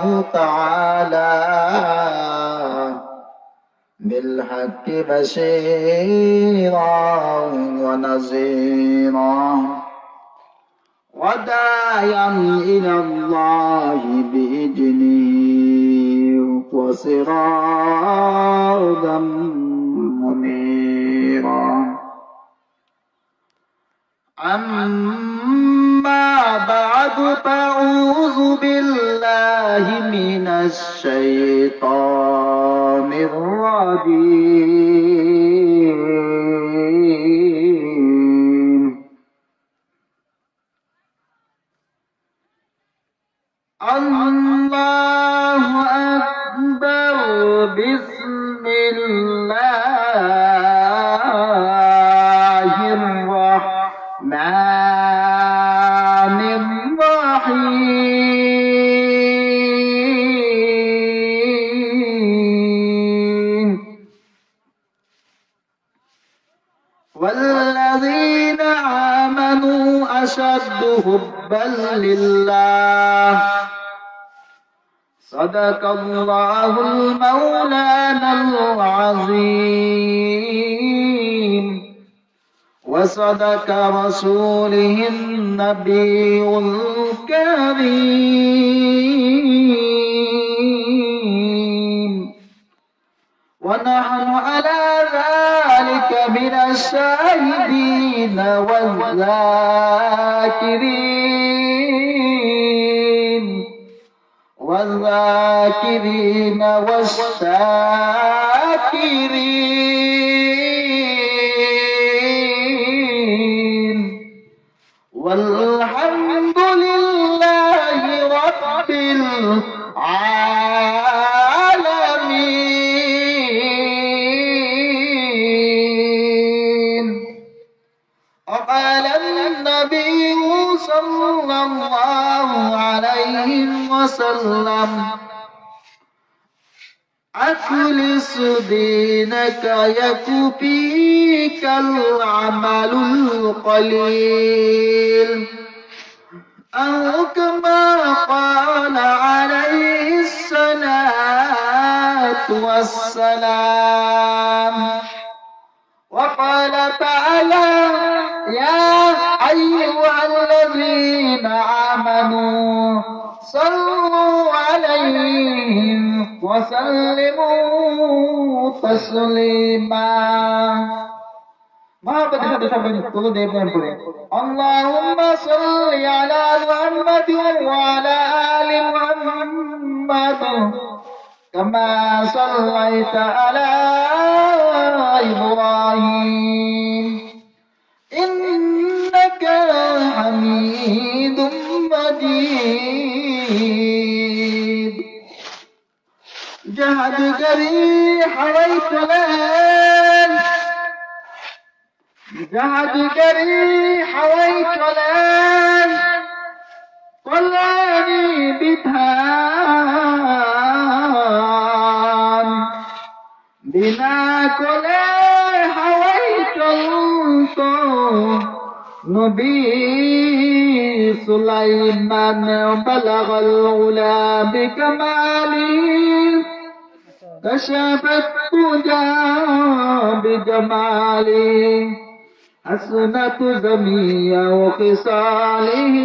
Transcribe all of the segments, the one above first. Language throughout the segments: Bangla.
الله تعالى بالحق بشيرا ونذيرا وداعيا إلى الله بإذنه وسراجا منيرا. أما بعد فأعوذ بالله من الشيطان الرجيم الله صدق الله المولانا العظيم. وصدق رسوله النبي الكريم. ونحن على ذلك من الشاهدين والذاكرين. والذاكرين والشاكرين دينك يكفيك العمل القليل. أو كما قال عليه الصلاة والسلام. وقال تعالى يا أيها الذين آمنوا صلوا عليه وسلموا تسليما محبت সাথে সবাই তুলো দিয়ে প্রেম করে اللهم صل على محمد وعلى آل محمد كما صليت على إبراهيم إنك حميد جهد قريح حويت لين جهد قريح حويت لين طلعني بتهان بنا كله حويت نبي سليمان بلغ العلا بكماله كشفت تجا بجمالي حسنة زميا وخصاله.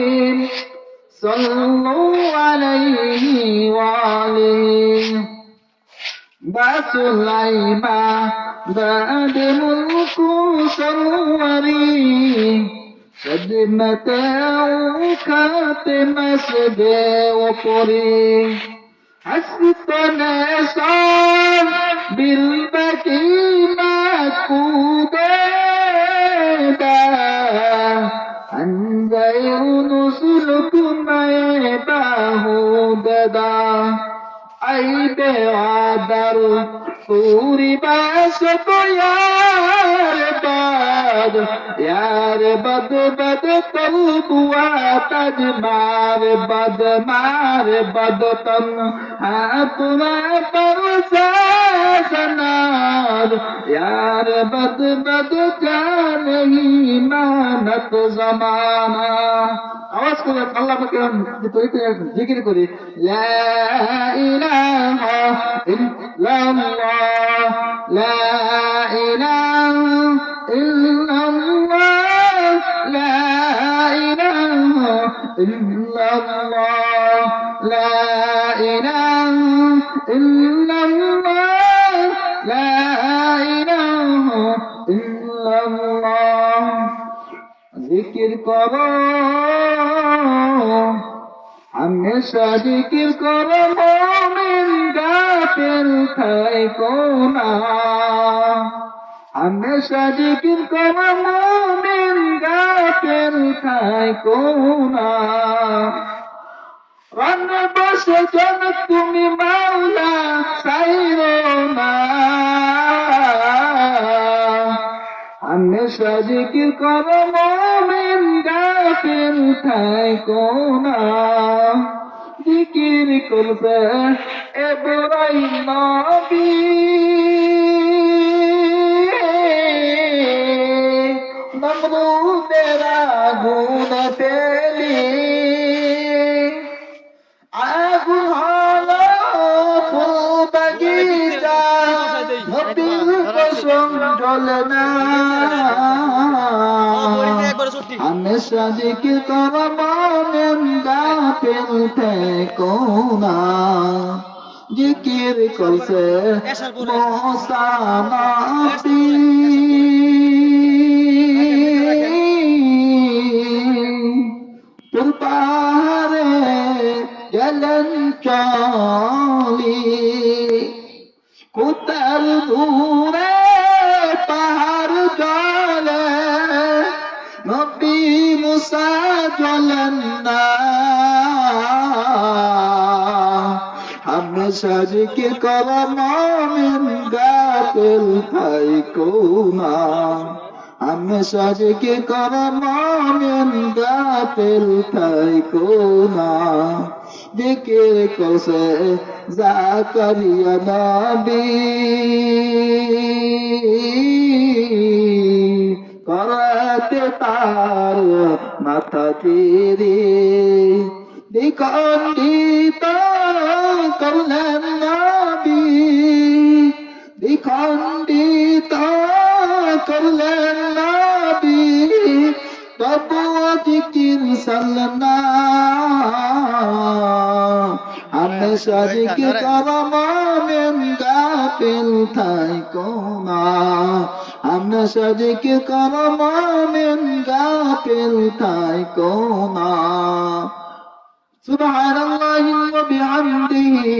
صلوا عليه وعليه بأس العيمة بعد ملك صوري قد متاعك تمسد وقري حسبنا صار بالبكي مكودا عن غير نسلك ما يباه ددا أي بهادر पूरी बास को यार बाद यार बद बद तल बुआ तज मार बद मार बद तन हाथ में पर सनार यार बद बद क्या नहीं मानत जमाना আওয়াজ করে আল্লাহ পাকে তরিকে জিকির করি লা ইলাহা ইল্লাল্লাহ লা ইলাহা ইল্লাল্লাহ লা ইলাহা ইল্লাল্লাহ লা ইলাহা ইল্লাল্লাহ লা ইলাহা ইল্লাল্লাহ জিকির করো হামেশা জিকির করো গাফিল থাইকো না হামেশা জিকির করো মোমিন গাফিল থাইকো না রন বসে জন তুমি মাওলা সাইরো না। হামেশা জিকির করো মোমিন গাফিল থাইকো না জিকির করবে এব্রাহিম নবী নমরুদের আগুন পেলি আগুন হলো ফুল বাগিচা নবীর কসম জ্বলে না হামেশা জিকির কর মনেন গাফিল থেকো না জিকির করছে মোসা নবী তুল পাহাড়ে গেলেন চলি। কোতার দূরে পাহাড় জলে নবী মুসা জ্বলেন জিকির কর হামেশা জিকির কর মমিন গাফিল থাইকো না জিকির করতে তার মাথা চিরি দ্বিখণ্ডিত কান্ডিতা করলেন নাবি বাবুদিকির সালনা আমি সাদিকে করমানেন গাফিল থাইকো না আমি সাদিকে সুবহানাল্লাহি ওয়া বিহামদিহি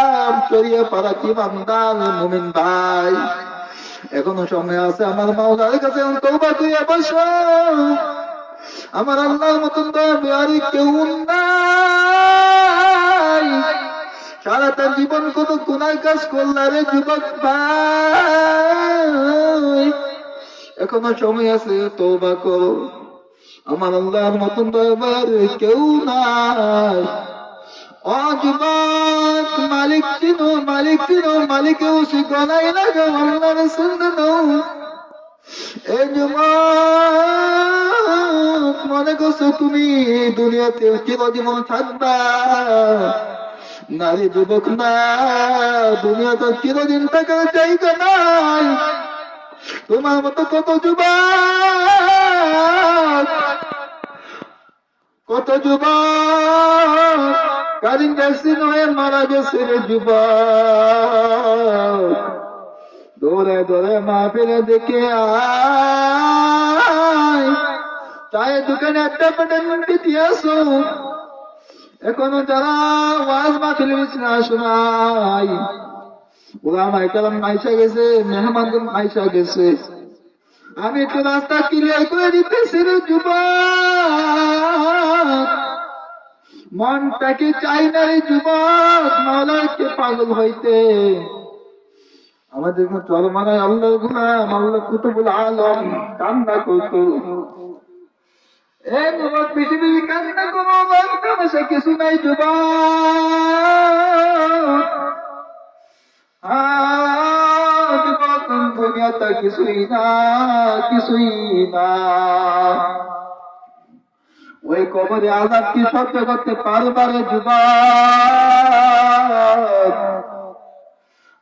গুলাম চড়িয়ে পারা কি বান্দার মুমিন ভাই? এখনও সময় আছে আমার মাওলার কাছে তৌবা দিয়ে বসো। আমার আল্লাহর মতন দয়ার কেউ নাই। সারাটা জীবন কোন গুনার কাজ করলা রে যুবক ভাই। এখনও সময় আছে তৌবা করো। আমার আল্লাহর মতন দয়ার কেউ নাই। অযুবক মালিক চিনো মালিক চিনো মালিকেও সে গলাই লাগে, আল্লাহর সুন্দর এই যুবক মনে করছ তুমি দুনিয়াতে চিরজীবন থাকবা? নারী, যুবক না, দুনিয়াতে চিরদিন থাকার জায়গা নাই। তোমার মতো কত যুবক কত যুবক কারিং ভ্যাকসিন হয়ে মারা গেছে রে যুবক। দৌড়ে দৌড়ে মা ফিরে দেখে আয়। দোকানে একটা পেটেন্ট দিয়ে আসো। এখনও যারা ওয়াজ মাহফিল না শোনাই ওলামাই কালাম আইসা গেছে, মেহমানগণ আইসা গেছে। আমি একটু রাস্তা ক্লিয়ার করে দিতেছি রে যুবক। মনটাকে চাই না রে যুবক মাওলাকে পাগল হইতে। আমাদের চল মানে আল্লাহ গুলাম, আল্লাহ কুতুবুল আলম, কান্না করতো। কিছু নাই কিছুই না কিছুই না। ওই কবরে আজাদ কি সহ্য করতে পারবারে যুবক?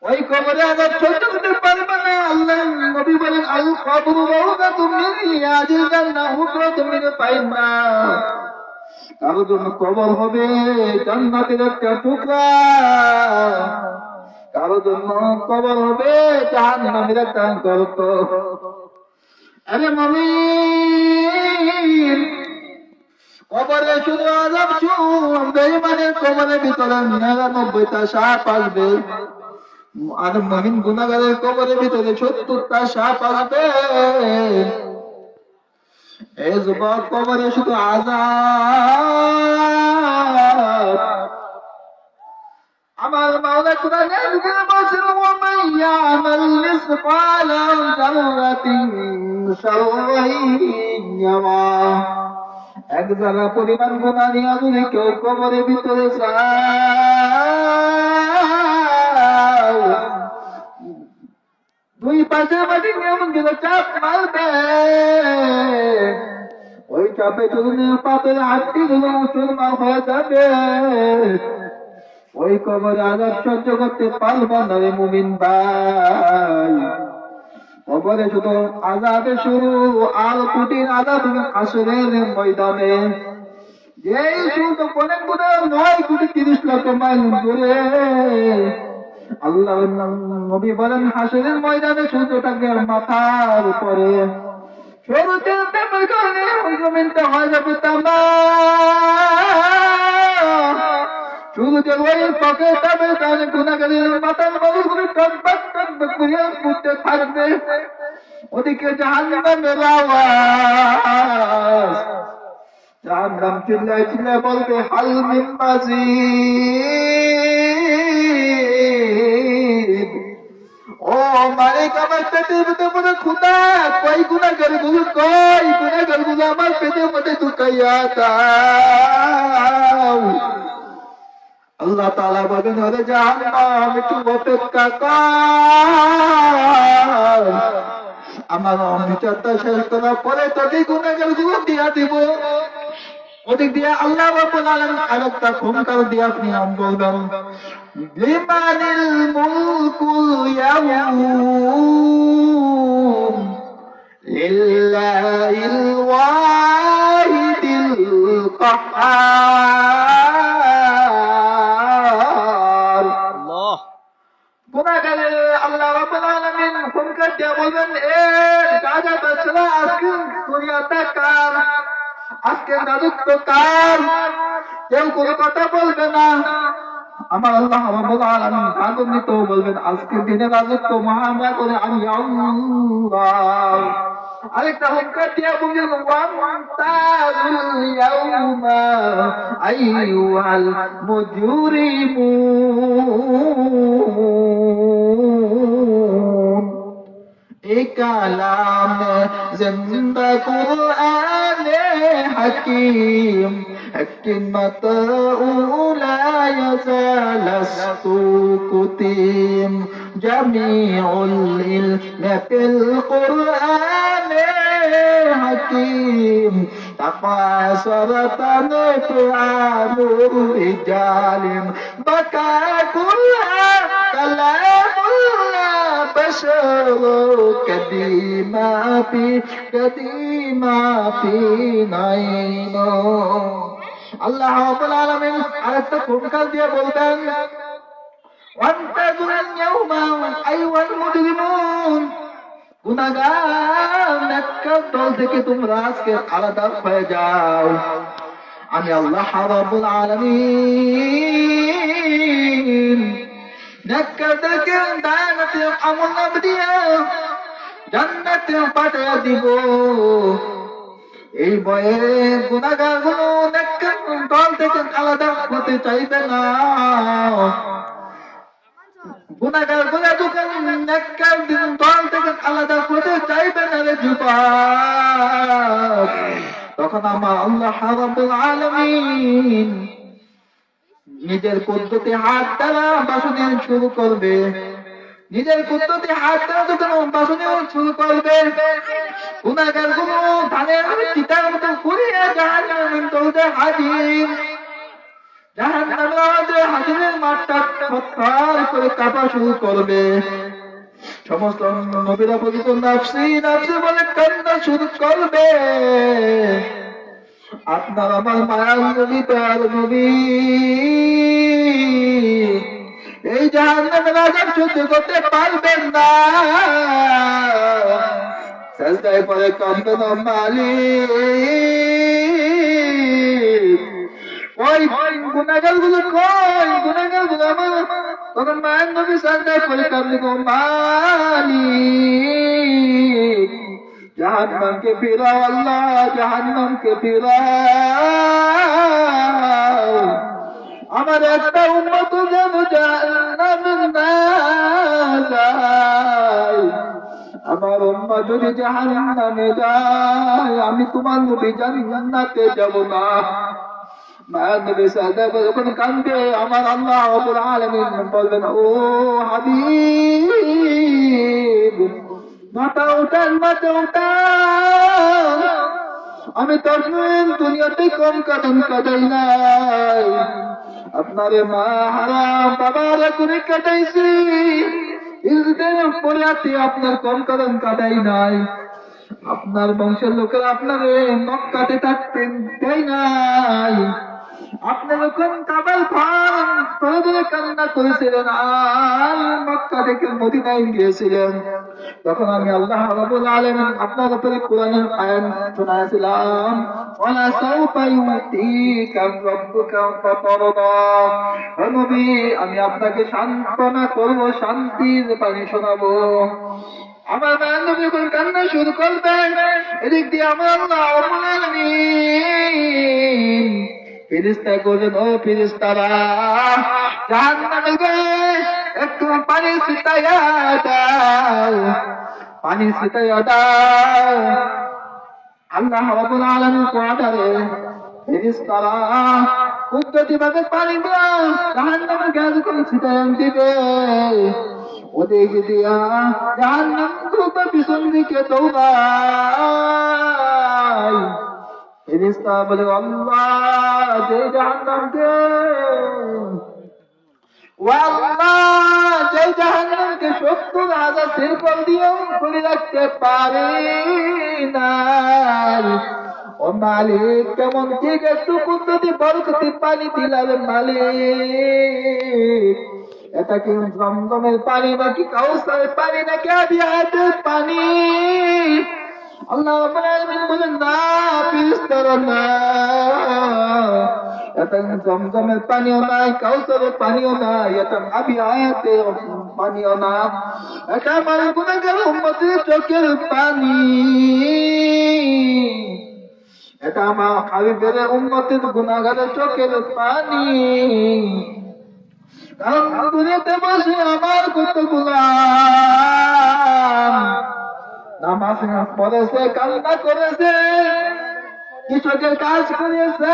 ওই কবরে আজাদ সহ্য করতে পারবে না আল্লাহ নবী বলেন, আল কবর রওদা তুমি ইয়াজিল জান্নাহ হুকরা তুমি পাই না কারও জন্য কবর হবে জান্নাতের একটা টুকরা। কারও জন্য কবর হবে জাহান্নামের একটা গর্ত। আরে মমিন কবরে শুধু আজাব শুন, বেঈমানের কবরের ভিতরে নিরানব্বইটা সাপ আসবে। আর মহিন গুণাগারের কবরের ভিতরে সত্তরটা সাপ আসবে। এই কবরে শুধু আজাব। আমার মাওলা কোরআনে লিখে বলছেন ওমান ইয়ামাল মিসকাল যারাতিন শাররান ইয়ারা এক পরিমাণ গুণা নিয়ে যদি কেউ কবরের ভিতরে দুই পাশে মাটি এমন যেন চাপ মারবে। ওই চাপে যদি পাপের হাতটি যদি মুসলমান হয়ে যাবে। ওই কবরে আজাব সহ্য করতে পারব না রে মুমিন ভাই। কবরে শুধু আজাবে শুরু, আর কুটির আজাব আসরের ময়দানে। যেই শুধু অনেক গুণে নয় কোটি তিরিশ লক্ষ মাইল দূরে আল্লাহ নবী বলেন, হাসরের ময়দানে মাথার উপরে। সূর্যের ওই পকে তবে গুণাগারের মাথার থাকবে। ওদিকে জাহান্নামের আওয়াজ। জাহান্নাম চিল্লায় চিল্লায় বলবে, হাল ও মালিক, আমার পেটের মধ্যে মনে খুদা কই গুণাগারগুলো কই গুণাগারগুলো আমার পেটের মধ্যে ঢুকাইয়া আল্লাহ তাআলা বলেন ওরে জাহান্নাম একটু অপেক্ষা কর। আমার অমিচারটা শেষ করার পরে তোকে গুণাগারগুলো দিয়া দিব। ওদিক দিয়ে আল্লাহ রাব্বুল আলামিন আরেকটা খুনকার দিয়ে আপনি নাম বলবেন লিমানিল মুলকুল ইয়াউম লিল্লাহিল ওয়াহিদিল কাহ্হার আল্লাহ গুনাহগারের আল্লাহ রাব্বুল আলামিন হুনকার দিয়ে বলবেন, এ গাজা বেচরা আজকে দুনিয়াতে কার? আজকে রাজত্ব কার? কেউ কোনো কথা বলবে না। আমার আল্লাহ রাব্বুল আলামিন আনন্দিত বলবেন, আজকে দিনে রাজত্ব মহামা করে আমি আরেকটা হুনকার দিয়ে বলবেন ওয়ান্তাজুল ইয়াউমা আইয়ুহাল মুজরিমুন। কালাম জিন্দা কুরআন হাকিম حكمة لا يزال السكوتيم جميع العلم في القرآن حكيم تقاصرت نفعال الرجال بكى كلها كلام الله بشر كديما في كديما في نعينه আল্লাহ রাব্বুল আলামিন আরেকটা ফুটকার দিয়ে বলবেন وانتظروا اليوم أيها المجرمون গুনাহগার নেককার দল থেকে তোমরা আজকে আলাদা হয়ে যাও আমি আল্লাহ রাব্বুল আলামিন নেককারদেরকে দানাতে আমল নাম দিয়ে জান্নাতে পাঠিয়ে দিব। এই বয়ে গুনাহগারগুলো দল থেকে আলাদা হতে চাইবে না। গুনাহগারগুলো দোকান নেককার দল থেকে আলাদা হতে চাইবে না রে যুবক। তখন আমার আল্লাহ রাব্বুল নিজের পদ্ধতি হাত দ্বারা বাসনে শুরু করবে। নিজের পদ্ধতি হাত দ্বারা যখন বাসনে শুরু করবে গুনাহগারগুলো ধানের চিতার মতো ঘুরিয়ে জাহান্নামের দৌড়ে হাজির। জাহান্নামের আওয়াজে হাজিরের মাঠটা থরথর করে কাঁপা শুরু করবে। সমস্ত নবীরা পর্যন্ত নাফসি নাফসি বলে কান্না শুরু করবে। আপনার আমার মায়ার নবী তার নবী। এই জাহান্নামের আজাব সহ্য করতে পারবেন না। সাজদায় পরে কাঁদবেন মালিক। ওই গুনাগারগুলো কই? গুনাগারগুলো আমার তখন মায়ের নবী সাজদায় পরে কাঁদবে গো মালিক। জাহান্নামকে ফিরাও আল্লাহ, জাহান্নামকে ফিরাও। আমার একটা উন্নত যেন জাহান্নামে না যায় আমার উম্মা যদি জাহান্নামে যায়, আমি তোমার নবী জান্নাতে যাব না। যখন কান্দে আমার আল্লাহ বলবেন, ও হাবিব মাথা উঠান মাথা উঠান। আমি তখন দুনিয়াতে কম কাটন, কাটাই নাই। আপনারে মা হারাম, বাবারে করে কাটাইছি। পরে আপনার কম কাটন, কাটাই নাই। আপনার বংশের লোকেরা আপনারে নখ কাটে থাকতেন তাই নাই। আপনি যখন কাবাল খান প্রয়োজনে কান্না করেছিলেন, আর মক্কা থেকে মদিনায় গিয়েছিলেন। তখন আমি আল্লাহ রাব্বুল আলামিন আপনার উপরে কোরআনের আয়াত শোনাছিলাম ওয়ালা সাউফা ইউতিকা রাব্বুকা ফাতারদা। ও নবী, আমি আপনাকে সান্ত্বনা করব, শান্তির বাণী শোনাবো। আমার নবী যখন কান্না শুরু করবেন, এদিক দিয়ে আমার আল্লাহ ফিরিস্তা করবেন ও ফিরিস্তারা জাহান্নামে একটু পানি ছিটাইয়া দাও, পানি ছিটাইয়া দাও। আল্লাহ রাব্বুল আলামিন কোয়াটারে, ফিরিস্তারা কুদরতি ভাবে পানি দাও জাহান্নামে গিয়ে যখন ছিটাইয়া দিবে। ওদিক দিয়া জাহান্নাম দ্রুত পিছন দিকে দৌড়ায়। ফেরিস্তা বলে, আল্লাহ, যে জাহান্নামকে আল্লাহ যে জাহান্নামকে সত্তর হাজার শিল্পল দিয়েও করে রাখতে পারে না ও মালিক, কেমন ঠিক একটু পদ্ধতি বরকতি পানি দিলার মালিক। এটা কি জমজমের পানি নাকি কাউসারের পানি নাকি আবিয়াতের পানি? আল্লাহ বলেন, না ফিরিস্তার না। জমজমের পানিও নাই, কাউসারের পানিও নাই এটা আবি আয়াতে পানিও না। এটা আমার গুণাগার উম্মতের চোখের পানি। এটা আমার হাবিবের উম্মতের গুণাগারের চোখের পানি। কারণ দুনিয়াতে বসে আমার কত নামাজ পড়েছে, কান্না করেছে, কৃষকের কাজ করেছে।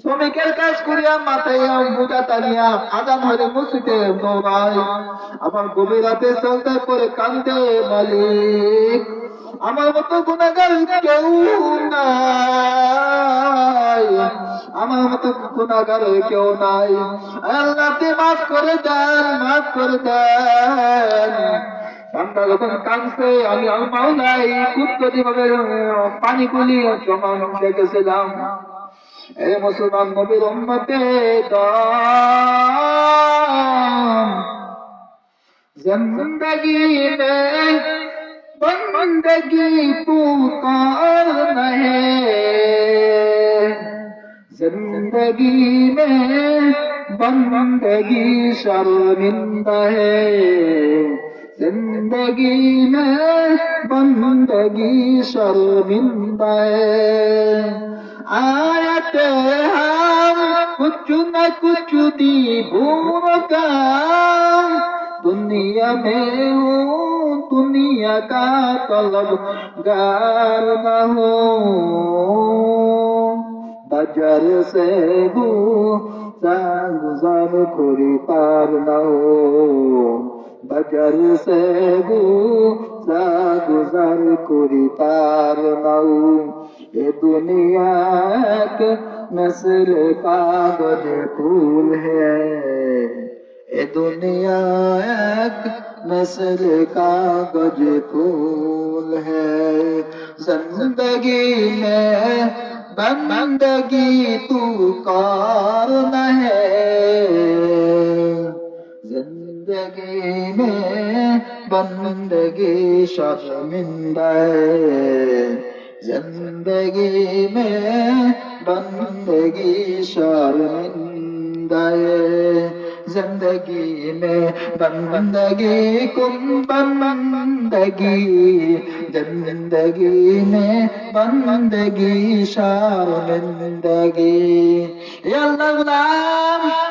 শ্রমিকের কাজ করিয়া মাথায় বুঝা টানিয়া আজান হলে মসজিদে দৌড়ায়। আবার গভীর রাতে চলতে করে কান্দে মালিক। আমার মতো গুণাগার কেউ নাই। আমার মতো গুণাগার কেউ নাই। আল্লাহ মাফ করে দেন, মাফ করে দেন। বান্দা যখন কাঁদছে, আমি আমার নাই কুদকতি ভাবে পানিগুলি জমা দেখেছিলাম। এ মুসলমান নবীর উম্মতে জিন্দগি মে বন্দগি পুকার নহে। জিন্দগি মে বন্দগি শর্মিন্দা হে जिंदगी में बंदगी शर्मिंदा है आयते हम कुछ न कुछ दी भूल का दुनिया में हूँ दुनिया का तलब गार न हो बजर से गुजर खुरी पार न हो बजर से गुजर खुरी पार न हो ये दुनिया के नस्ल कागज़ फूल है। ये दुनिया एक नस्ल कागज़ फूल है। ज़िंदगी में बंदगी तू कौन है? जिंदगी में बंदगी शर्मिंदा है जिंदगी में बंदगी शर्मिंदा है जिंदगी में बंदगी कुम बंदगी जिंदगी में बंदगी शर्मिंदगी या अल्लाह गुलाम